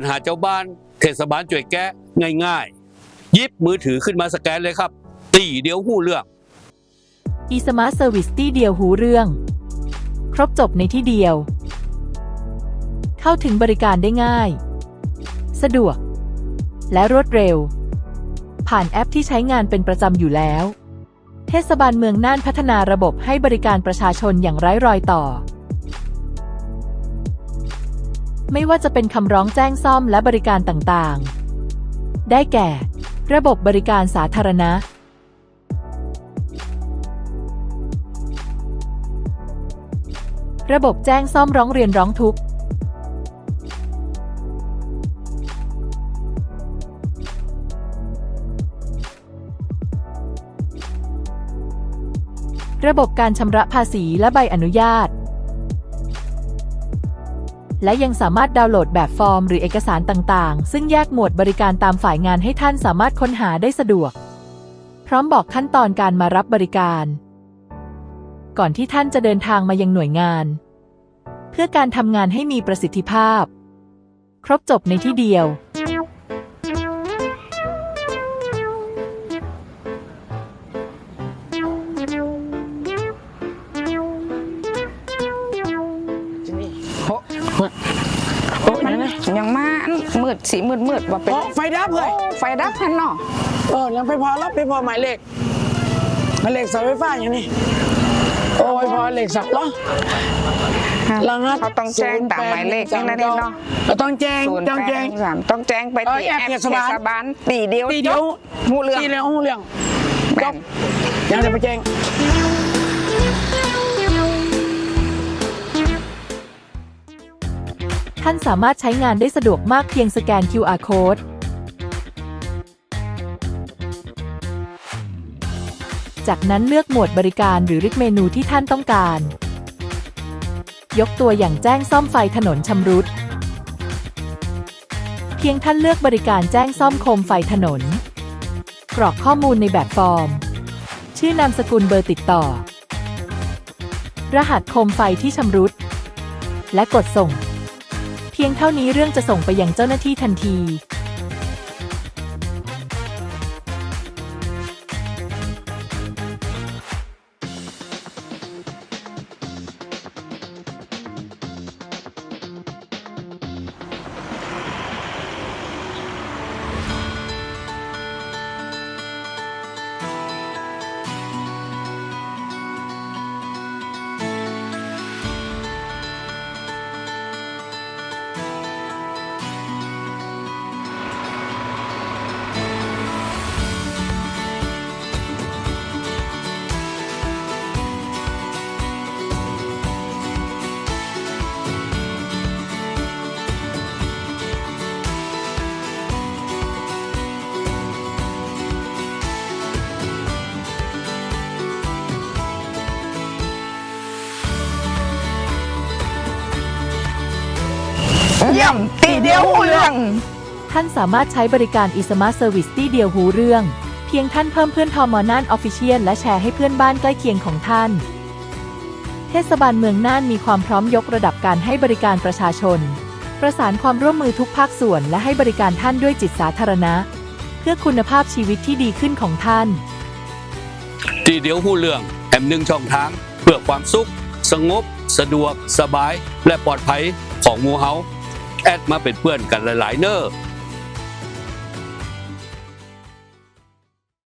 ปัญหาเจ้าบ้าน เทศบาลจ่วยแก้ง่ายๆ ยิบมือถือขึ้นมาสแกนเลยครับ ตีเดียวหู้เรื่อง e-smart service ที่เดียวหูเรื่อง ครบจบในที่เดียว เข้าถึงบริการได้ง่าย สะดวก และรวดเร็ว ผ่านแอปที่ใช้งานเป็นประจำอยู่แล้ว เทศบาลเมืองน่านพัฒนาระบบให้บริการประชาชนอย่างไร้รอยต่อ ไม่ว่าจะเป็นคำร้องแจ้งซ่อมและบริการต่างๆ ได้แก่ ระบบบริการสาธารณะ ระบบแจ้งซ่อมร้องเรียนร้องทุกข์ ระบบการชำระภาษีและใบอนุญาต และยังสามารถดาวน์โหลดแบบฟอร์มหรือเอกสารต่างๆ ซึ่งแยกหมวดบริการตามฝ่ายงานให้ท่านสามารถค้นหาได้สะดวก พร้อมบอกขั้นตอนการมารับบริการ ก่อนที่ท่านจะเดินทางมายังหน่วยงาน เพื่อการทำงานให้มีประสิทธิภาพ ครบจบในที่เดียว มืดสีมืดมืดว่าเป็นโอ้ไฟดับเลยโอ้ไฟดับแผ่นเนาะเออยังไปพอแล้วไปพอหมายเลขหมายเลขเสาไฟฟ้าอย่างนี้โอ้ยพอเลขสับเหรอรหัสเขาต้องแจ้งตามหมายเลขนี่นะนี่เนาะเราต้องแจ้งศูนย์ต้องแปแจ้ดงสามต้องแจ้งไปเออที่แอแอปปเทเทศบาลศบาลตีเดียวทีเดียวหูเรื่องทีเดียวหูเรื่องแม่นยังจะไปแจ้ง ท่านสามารถใช้งานได้สะดวกมากเพียงสแกน QR code จากนั้นเลือกหมวดบริการหรือริกเมนูที่ท่านต้องการ ยกตัวอย่างแจ้งซ่อมไฟถนนชำรุด เพียงท่านเลือกบริการแจ้งซ่อมโคมไฟถนน กรอกข้อมูลในแบบฟอร์ม ชื่อนามสกุลเบอร์ติดต่อ รหัสโคมไฟที่ชำรุด และกดส่ง พียงเท่านี้เรื่องจะส่งไปยังเจ้าหน้าที่ทันที ยี่ยม ตีเดียวหูเรื่อง ท่านสามารถใช้บริการ e-smart service ที่เดียวหูเรื่อง เพียงท่านเพิ่มเพื่อนทอมอน่านออฟฟิเชียลและแชร์ให้เพื่อนบ้านใกล้เคียงของท่าน เทศบาลเมืองน่านมีความพร้อมยกระดับการให้บริการประชาชน ประสานความร่วมมือทุกภาคส่วนและให้บริการท่านด้วยจิตสาธารณะ เพื่อคุณภาพชีวิตที่ดีขึ้นของท่าน ตีเดียวหู้เรื่องแอมหนึ่งช่องทาง เพื่อความสุข สงบ สะดวก สบาย และปลอดภัยของหมูเฮา แอดมาเป็นเพื่อนกันหลาย ๆ เนอร์